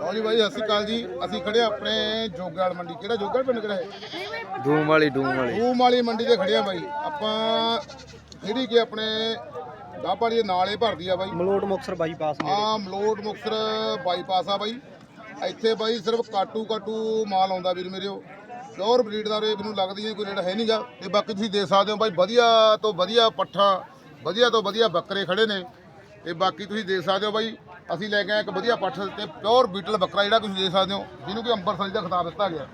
ਲਓ ਜੀ ਬਾਈ ਸਤਿ ਸ਼੍ਰੀ ਅਕਾਲ ਜੀ। ਅਸੀਂ ਖੜੇ ਆ ਆਪਣੇ ਜੋਗਾਲ ਮੰਡੀ। ਕਿਹੜਾ ਜੋਗਾਲ ਪਿੰਡ ਕਿਹੜਾ ਹੈ? ਡੂਮ ਵਾਲੀ ਡੂਮ ਵਾਲੀ। ਰੂਮ ਵਾਲੀ ਮੰਡੀ ਤੇ ਖੜੇ ਆ ਬਾਈ। ਆਪਾਂ ਜਿਹੜੀ ਕਿ ਆਪਣੇ ਡਾਬਾੜੀ ਦੇ ਨਾਲ ਹੀ ਭਰਦੀ ਆ ਬਾਈ। ਮਲੋਟ ਮੁਕਸਰ ਬਾਈਪਾਸ ਆ ਮਲੋਟ ਮੁਕਸਰ ਬਾਈਪਾਸ ਆ ਬਾਈ। ਇੱਥੇ ਬਾਈ ਸਿਰਫ ਕਾਟੂ ਕਾਟੂ ਮਾਲ ਆਉਂਦਾ ਵੀਰ ਮੇਰਿਓ ਪਿਓਰ ਬਰੀਡ ਦਾ ਰੇਟ ਮੈਨੂੰ ਲੱਗਦੀ ਹੈ ਕੋਈ ਰੇਟ ਹੈ ਨਹੀਂਗਾ। ਤੇ ਬਾਕੀ ਤੁਸੀਂ ਦੇਖ ਸਕਦੇ ਹੋ ਬਾਈ ਵਧੀਆ ਤੋਂ ਵਧੀਆ ਪੱਠਾ ਵਧੀਆ ਤੋਂ ਵਧੀਆ ਬੱਕਰੇ ਖੜੇ ਨੇ। ਤੇ ਬਾਕੀ ਤੁਸੀਂ ਦੇਖ ਸਕਦੇ ਹੋ ਬਾਈ ਅਸੀਂ ਲੈ ਕੇ ਆਏ ਇੱਕ ਵਧੀਆ ਪੱਠ ਤੇ ਪਿਓਰ ਬੀਟਲ ਬੱਕਰਾ ਜਿਹੜਾ ਤੁਸੀਂ ਦੇਖ ਸਕਦੇ ਹੋ ਜਿਹਨੂੰ ਕਿ ਅੰਬਰਸਰੀ ਦਾ ਖਿਤਾਬ ਦਿੱਤਾ ਗਿਆ।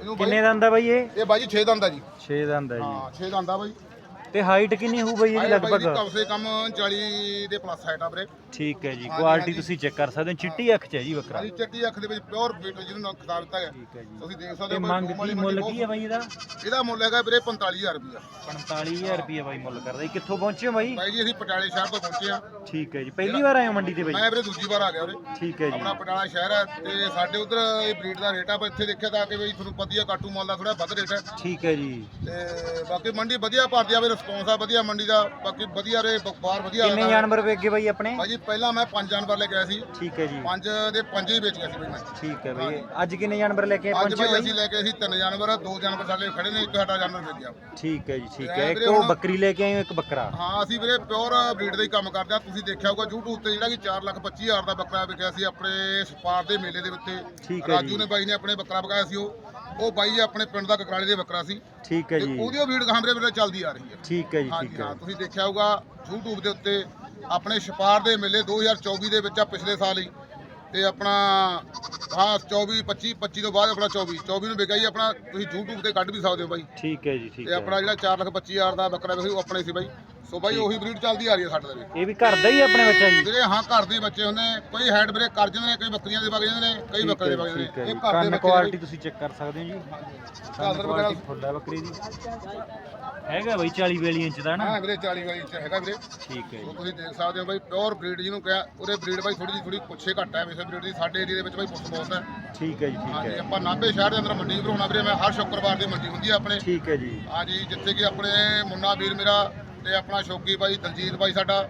ਇਹਨੂੰ ਬਾਈ ਕਿੰਨੇ ਦੰਦ ਆ ਬਾਈ ਇਹ? ਇਹ ਬਾਈ ਜੀ 6 ਦੰਦ ਆ ਜੀ। 6 ਦੰਦ ਆ ਜੀ। ਹਾਂ 6 ਦੰਦ ਆ ਬਾਈ। ਤੇ ਹਾਈਟ ਕਿੰਨੀ ਹੋਊ ਬਾਈ ਇਹਦੀ ਆਏ ਬਾਈ ਜੀ ਲਗਭਗ? ਕਮ ਸੇ ਕਮ 40 ਦੇ ਪਲੱਸ ਹਾਈਟ ਆ ਵੀਰੇ। ਠੀਕ ਹੈ ਜੀ ਹਾਂਜੀ, ਕੁਆਲਿਟੀ ਹਾਂਜੀ। ਤੁਸੀਂ ਚੈੱਕ ਕਰ ਸਕਦੇ ਹੋ ਚਿੱਟੀ ਅੱਖ ਚ ਹੈ ਜੀ ਬੱਕਰਾ ਚੱਟੀ ਅੱਖ ਦੇ ਵਿੱਚ ਪਿਓਰ ਬੀਟਲ ਜਿਹਨੂੰ ਖਿਤਾਬ ਦਿੱਤਾ ਗਿਆ। ਠੀਕ ਹੈ ਜੀ। ਤੁਸੀਂ ਦੇਖ ਸਕਦੇ ਤੇ ਹੋ ਬਾਈ ਮੰਗ ਵਾਲੀ ਕੀ ਮੁੱਲ ਕੀ ਹੈ ਬਾਈ ਇਹਦਾ? ਇਹਦਾ ਮੁੱਲ ਹੈਗਾ ਵੀਰੇ 45000 ਰੁਪਇਆ 45000 ਰੁਪਏ ਬਾਈ ਮੁੱਲ ਕਰਦਾ ਜੀ। ਕਿੱਥੋਂ ਪਹੁੰਚੇ ਹੋ ਬਾਈ? ਬਾਈ ਜੀ ਅਸੀਂ ਪਟਿਆਲੇ ਸ਼ਹਿਰ ਤੋਂ ਪਹੁੰਚੇ ਆ ਠੀਕ ਹੈ ਜੀ ਪਹਿਲੀ ਵਾਰ ਆਏ ਹੋ ਮੰਡੀ ਤੇ ਬਾਈ? ਮੈਂ ਵੀਰੇ ਦੂਜੀ ਵਾਰ ਆ ਗਿਆ ਵੀਰੇ। ਠੀਕ ਹੈ ਜੀ। ਆਪਣਾ ਪਟਿਆਲਾ ਸ਼ਹਿਰ ਹੈ ਤੇ ਸਾਡੇ ਉਧਰ ਇਹ ਬਰੀਡ ਦਾ ਰੇਟ ਆ ਪਰ ਇੱਥੇ ਦੇਖਿਆ ਤਾਂ ਕਿ ਬਈ ਤੁਹਾਨੂੰ ਵਧੀਆ ਕਾਟੂ ਮਾਲ ਦਾ ਥੋੜਾ ਵੱਧ ਰੇਟ ਹੈ। ਠੀਕ ਹੈ ਜੀ। ਤੇ ਬਾਕੀ ਮੰਡੀ ਵਧੀਆ ਭਰਦੀ ਆ ਵੀ ਰਿਸਪੌਂਸ ਆ ਵਧੀਆ ਮੰਡੀ ਦਾ ਬਾਕੀ ਵਧੀਆ ਰੇ ਵਪਾਰ ਵਧੀਆ ਕਿੰਨੇ ਹੋਇਆ। ਜਾਨਵਰ ਵੇਗੇ ਬਾਈ ਆਪਣੇ? ਬਾਈ ਪਹਿਲਾਂ ਮੈਂ ਪੰਜ ਜਾਨਵਰ ਲੈ ਕੇ ਆਇਆ ਸੀ। ਠੀਕ ਹੈ ਜੀ। ਪੰਜ ਦੇ ਪੰਜ ਹੀ ਵੇਚ ਗਿਆ ਸੀ ਬਈ ਮੈਂ। ਠੀਕ ਹੈ ਬਾਈ। ਅੱਜ ਕਿੰਨੇ ਜਾਨਵਰ ਲੈ ਕੇ ਆਏ? ਅੱਜ ਪਹੁੰਚੇ ਬਾਈ ਬਾਈ ਅਸੀਂ ਲੈ ਕੇ ਆਏ ਸੀ ਤਿੰਨ ਜਾਨਵਰ ਦੋ ਜਾਨਵਰ ਸਾਡੇ ਖੜੇ ਨੇ ਇੱਕ ਸਾਡਾ ਜਾਨਵਰ ਵੇਚ ਗਿਆ। ਠੀਕ ਹੈ ਜੀ ਠੀਕ ਹੈ। ਇੱਕ ਉਹ ਬੱਕਰੀ ਲੈ ਕੇ ਆਏ ਹੋ ਇੱਕ ਬੱਕਰਾ? ਹਾਂ ਅਸੀਂ ਵੀਰੇ ਪਿਓਰ ਬਰੀਡ ਦਾ ਹੀ ਕੰਮ ਕਰਦੇ ਆ। ਤੁਸੀਂ ਦੇਖਿਆ ਹੋਊਗਾ YouTube ਤੇ ਜਿਹੜਾ ਕਿ 4 ਲੱਖ 25 ਹਜ਼ਾਰ ਦਾ ਬੱਕਰਾ ਵਿਕਿਆ ਸੀ ਆਪਣੇ ਸਪਾਰ ਦੇ ਮੇਲੇ ਦੇ ਉੱਤੇ। ਠੀਕ ਹੈ ਰਾਜੂ ਜੀ। ਨੇ ਬਾਈ ਨੇ ਆਪਣੇ ਬੱਕਰਾ ਵਿਕਾਇਆ ਸੀ ਉਹ। ਉਹ ਬਾਈ ਆਪਣੇ ਪਿੰਡ ਦਾ ਕਕਰਾਲੇ ਦੇ ਬੱਕਰਾ ਸੀ। ਠੀਕ ਹੈ ਤੇ ਜੀ। ਉਹਦੀ ਬਰੀਡ ਗਾਂ ਵੀਰੇ ਵੀਰੇ ਚੱਲਦੀ ਆ ਰਹੀ ਹੈ। ਠੀਕ ਹੈ ਜੀ ਹਾਂਜੀ ਠੀਕ ਹੈ ਹਾਂ। ਤੁਸੀਂ ਦੇਖਿਆ ਹੋਊਗਾ YouTube ਦੇ ਉੱਤੇ ਆਪਣੇ ਛਪਾਰ ਦੇ ਮੇਲੇ 2024 ਦੇ ਵਿੱਚ ਆ ਪਿਛਲੇ ਸਾਲ ਹੀ। ਤੇ ਆਪਣਾ ਹਾਂ 24 25 25 ਤੋਂ ਬਾਅਦ ਆਪਣਾ 24 24 ਨੂੰ ਵਿਕਿਆ ਜੀ ਆਪਣਾ ਤੁਸੀਂ YouTube ਤੇ ਕੱਢ ਵੀ ਸਕਦੇ ਹੋ ਬਾਈ। ਠੀਕ ਹੈ ਜੀ ਠੀਕ ਤੇ ਹੈ। ਆਪਣਾ ਜਿਹੜਾ 4 ਲੱਖ 25 ਹਜ਼ਾਰ ਦਾ ਬੱਕਰਾ ਸੀ ਉਹ ਆਪਣੇ ਸੀ ਬਾਈ। ਸੋ ਬਾਈ ਉਹੀ ਬਰੀਡ ਚੱਲਦੀ ਆ ਰਹੀ ਹੈ ਸਾਡੇ ਦੇ ਵਿੱਚ। ਇਹ ਵੀ ਘਰ ਦਾ ਹੀ ਆਪਣੇ ਬੱਚਾ ਜੀ ਵੀਰੇ ਹਾਂ ਘਰ ਦੇ ਬੱਚੇ ਹੁੰਦੇ ਕੋਈ ਹੈਡ ਬ੍ਰੇਕ ਕਰ ਜਾਂਦੇ ਨੇ ਕਈ ਬੱਕਰੀਆਂ ਦੇ ਵਗ ਜਾਂਦੇ ਨੇ ਕਈ ਬੱਕਰੇ ਦੇ ਵਗ ਜਾਂਦੇ ਨੇ। ਇਹ ਘਰ ਦੇ ਬੱਚੇ ਕੁਆਲਿਟੀ ਤੁਸੀਂ ਚੈੱਕ ਕਰ ਸਕਦੇ ਹੋ ਜੀ। ਕੰਨ ਵਗੈਰਾ- ਹੈ ਬੱਕਰੀ ਦੀ। ਹੈਗਾ ਬਾਈ 40 42 ਇੰਚ ਦਾ ਨਾ? ਹਾਂ ਵੀਰੇ 40 ਵਾਲੀ ਚ ਹੈਗਾ ਵੀਰੇ। ਠੀਕ ਹੈ ਜੀ। ਤੁਸੀਂ ਦੇਖ ਸਕਦੇ ਹੋ ਬਾਈ ਪਿਓਰ ਬਰੀਡ ਜਿਹਨੂੰ ਕਿਹਾ ਉਹਦੇ ਬਰੀਡ ਬਾਈ ਥੋੜੀ ਜਿਹੀ ਥੋੜੀ ਪੁੱਛੇ ਘੱਟ ਹੈ ਵੈਸੇ ਬਰੀਡ ਦੀ ਸਾਡੇ ਏਰੀਆ ਦੇ ਵਿੱਚ ਬਾਈ ਪੁੱਛ ਬਹੁਤ ਹੈ। ਠੀਕ ਹੈ ਜੀ ਠੀਕ ਹਾਂਜੀ ਹੈ। ਆਪਾਂ ਨਾਭੇ ਸ਼ਹਿਰ ਦੇ ਅੰਦਰ ਮੰਡੀ ਭਰਾਉਣਾ ਵੀਰੇ ਮੈਂ ਹਰ ਸ਼ੁੱਕਰਵਾਰ ਦੀ ਮੰਡੀ ਹੁੰਦੀ ਹੈ ਆਪਣੇ। ਠੀਕ ਹੈ ਜੀ। ਹਾਂਜੀ ਜਿੱਥੇ ਕਿ ਆਪਣੇ ਮੁੰਨਾ ਵੀਰ ਮੇਰਾ ਤੇ ਆਪਣਾ ਸ਼ੌਕੀ ਬਾਈ ਦਲਜੀਤ ਬਾਈ ਸਾਡਾ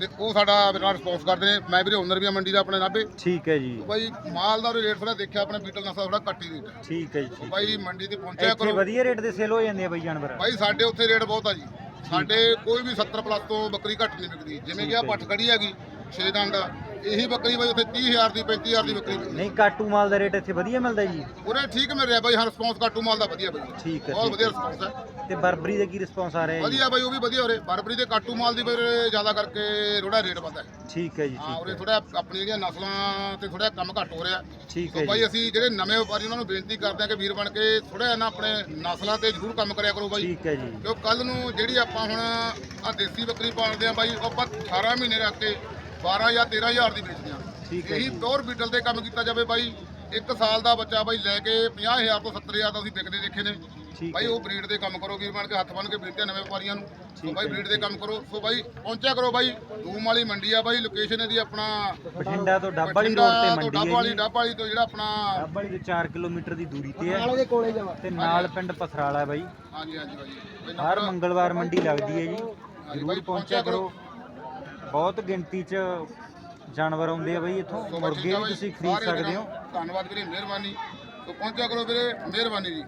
ਤੇ ਉਹ ਸਾਡਾ ਮੇਰੇ ਨਾਲ ਰਿਸਪੌਂਸ ਕਰਦੇ ਨੇ। ਮੈਂ ਵੀਰੇ ਓਨਰ ਵੀ ਆ ਮੰਡੀ ਦਾ ਆਪਣੇ ਨਾਭੇ। ਠੀਕ ਹੈ ਜੀ। ਬਾਈ ਮਾਲ ਦਾ ਰੇਟ ਥੋੜਾ ਦੇਖਿਆ ਆਪਣੇ ਬੀਟਲ ਨਸਲ ਥੋੜਾ ਘੱਟ ਹੀ ਰੇਟ ਹੈ। ਠੀਕ ਹੈ ਜੀ ਠੀਕ ਬਾਈ ਮੰਡੀ ਤੇ ਪਹੁੰਚਿਆ ਇੱਥੇ ਕਰੋ। ਵਧੀਆ ਰੇਟ ਦੇ ਸੇਲ ਹੋ ਜਾਂਦੇ ਆ ਬਾਈ ਜਾਨਵਰ। ਬਾਈ ਸਾਡੇ ਉੱਥੇ ਰੇਟ ਬਹੁਤ ਆ ਜੀ। ਸਾਡੇ ਕੋਈ ਵੀ 70 ਪਲੱਸ ਤੋਂ ਬੱਕਰੀ ਘੱਟ ਨਹੀਂ ਵਿਕਦੀ। ਜਿਵੇਂ ਕਿ ਆ ਪੱਠ ਖੜੀ ਹੈਗੀ 6 ਦੰਦ ਇਹੀ ਬੱਕਰੀ ਬਾਈ ਉੱਥੇ 30000 ਦੀ 35000 ਦੀ ਬੱਕਰੀ ਮਿਲਦੀ। ਨਹੀਂ ਕਾਟੂ ਮਾਲ ਦਾ ਰੇਟ ਇੱਥੇ ਵਧੀਆ ਮਿਲਦਾ ਜੀ? ਉਰੇ ਠੀਕ ਮਿਲ ਰਿਹਾ ਬਾਈ ਹਾਂ ਰਿਸਪੌਂਸ ਕਾਟੂ ਮਾਲ ਦਾ ਵਧੀਆ ਬਾਈ। ਠੀਕ ਹੈ ਬਹੁਤ ਵਧੀਆ ਰਿਸਪੌਂਸ ਹੈ। ਤੇ ਬਰਬਰੀ ਦਾ ਕੀ ਰਿਸਪੌਂਸ ਆ ਰਿਹਾ ਜੀ? ਵਧੀਆ ਬਾਈ ਉਹ ਵੀ ਵਧੀਆ ਉਰੇ। ਬਰਬਰੀ ਦੇ ਕਾਟੂ ਮਾਲ ਦੀ ਵੀਰੇ ਜ਼ਿਆਦਾ ਕਰਕੇ ਥੋੜਾ ਰੇਟ ਵੱਧਦਾ ਹੈ। ਠੀਕ ਹੈ ਜੀ ਹਾਂ ਉਰੇ ਥੋੜਾ ਆਪਣੀ ਜਿਹੜੀਆਂ ਨਸਲਾਂ ਤੇ ਥੋੜਾ ਕੰਮ ਘੱਟ ਹੋ ਰਿਹਾ। ਠੀਕ ਹੈ ਬਾਈ ਅਸੀਂ ਜਿਹੜੇ ਨਵੇਂ ਵਪਾਰੀ ਉਹਨਾਂ ਨੂੰ ਬੇਨਤੀ ਕਰਦੇ ਹਾਂ ਕਿ ਵੀਰ ਬਣ ਕੇ ਥੋੜਾ ਜਿਹਾ ਨਾ ਆਪਣੇ ਨਸਲਾਂ ਤੇ ਜ਼ਰੂਰ ਕੰਮ ਕਰਿਆ ਕਰੋ ਬਾਈ। ਠੀਕ ਹੈ ਜੀ। ਕਿਉਂ ਕੱਲ ਨੂੰ ਜਿਹੜੀ ਆਪਾਂ ਹੁਣ ਆ ਦੇਸੀ ਬੱਕਰੀ ਪਾਲਦੇ ਆ ਬਾਈ ਉਹ ਆਪਾਂ 18 ਮਹੀਨੇ ਰੱਖ ਕੇ 12 ਜਾਂ 13000 ਦੀ ਵੇਚਦੇ ਆ ਠੀਕ ਹੈ ਇਹੀ। ਪਿਓਰ ਬੀਟਲ ਤੇ ਕੰਮ ਕੀਤਾ ਜਾਵੇ ਬਾਈ। ਇੱਕ ਸਾਲ ਦਾ ਬੱਚਾ ਬਾਈ ਲੈ ਕੇ 50000 ਤੋਂ 70000 ਦਾ ਅਸੀਂ ਵਿਕਦੇ ਦੇਖੇ ਨੇ। ਬਾਈ ਉਹ ਬਰੀਡ ਦੇ ਕੰਮ ਕਰੋ ਵੀਰ ਬਣ ਕੇ ਹੱਥ ਬੰਨ ਕੇ ਆ ਨਵੇਂ ਵਪਾਰੀਆਂ ਨੂੰ। ਸੋ ਬਾਈ ਬਰੀਡ ਦੇ ਕੰਮ ਕਰੋ। ਸੋ ਬਾਈ ਪਹੁੰਚਿਆ ਕਰੋ ਬਾਈ। ਧੂਮ ਵਾਲੀ ਮੰਡੀ ਆ ਬਾਈ ਲੋਕੇਸ਼ਨ ਇਹਦੀ ਆਪਣਾ ਬਠਿੰਡਾ ਤੋਂ ਡੱਬ ਵਾਲੀ ਰੋਡ ਤੇ ਮੰਡੀ ਡੱਬ ਹੈ ਵਾਲੀ ਡੱਬ ਵਾਲੀ ਤੋਂ ਜਿਹੜਾ ਆਪਣਾ ਡੱਬ ਵਾਲੀ ਤੋਂ 4 ਕਿਲੋਮੀਟਰ ਦੀ ਦੂਰੀ ਤੇ ਹੈ। ਤੇ ਨਾਲ ਪਿੰਡ ਪਥਰਾਲਾ ਬਾਈ। ਹਾਂਜੀ ਹਾਂਜੀ ਬਾਈ। ਹਰ ਮੰਗਲਵਾਰ ਮੰਡੀ ਲੱਗਦੀ ਹੈ ਜੀ। ਬਾਈ ਜ਼ਰੂਰ ਪਹੁੰਚਿਆ ਕਰੋ। ਬਹੁਤ ਗਿਣਤੀ 'ਚ ਜਾਨਵਰ ਆਉਂਦੇ ਆ ਬਾਈ ਇੱਥੋਂ। ਮੁਰਗੇ ਵੀ ਤੁਸੀਂ ਖਰੀਦ ਸਕਦੇ ਹੋ। ਧੰਨਵਾਦ ਵੀਰੇ ਮਿਹਰਬਾਨੀ। ਸੋ ਪਹੁੰਚਿਆ ਕਰੋ ਵੀਰੇ ਮਿਹਰਬਾਨੀ ਜੀ।